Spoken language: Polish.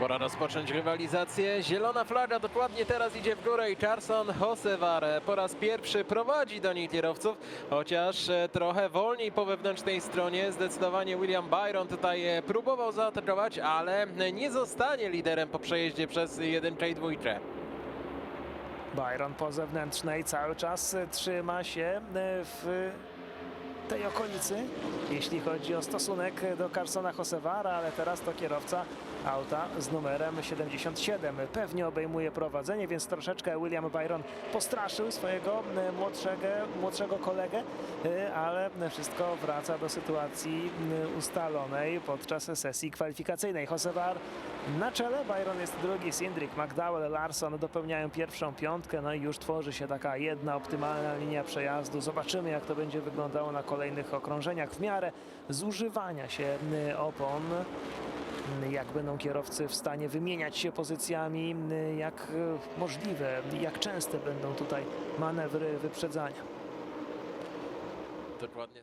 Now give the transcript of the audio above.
Pora rozpocząć rywalizację. Zielona flaga dokładnie teraz idzie w górę i Carson Hosevar po raz pierwszy prowadzi do niej kierowców, chociaż e, trochę wolniej po wewnętrznej stronie. Zdecydowanie William Byron tutaj e, próbował zaatakować, ale nie zostanie liderem po przejeździe przez jedynkę i dwójkę. Byron po zewnętrznej cały czas e, trzyma się w tej okolicy, jeśli chodzi o stosunek do Carsona Hosevara, ale teraz to kierowca auta z numerem 77. Pewnie obejmuje prowadzenie, więc troszeczkę William Byron postraszył swojego e, młodszego, młodszego kolegę, e, ale wszystko wraca do sytuacji e, ustalonej podczas sesji kwalifikacyjnej. Hosevar na czele, Byron jest drugi, Sindrik, McDowell, Larson dopełniają pierwszą piątkę, no i już tworzy się taka jedna optymalna linia przejazdu. Zobaczymy, jak to będzie wyglądało na kolejnych okrążeniach w miarę zużywania się y, opon. y, Jak będą kierowcy w stanie wymieniać się pozycjami, y, jak możliwe, jak częste będą tutaj manewry wyprzedzania. Dokładnie.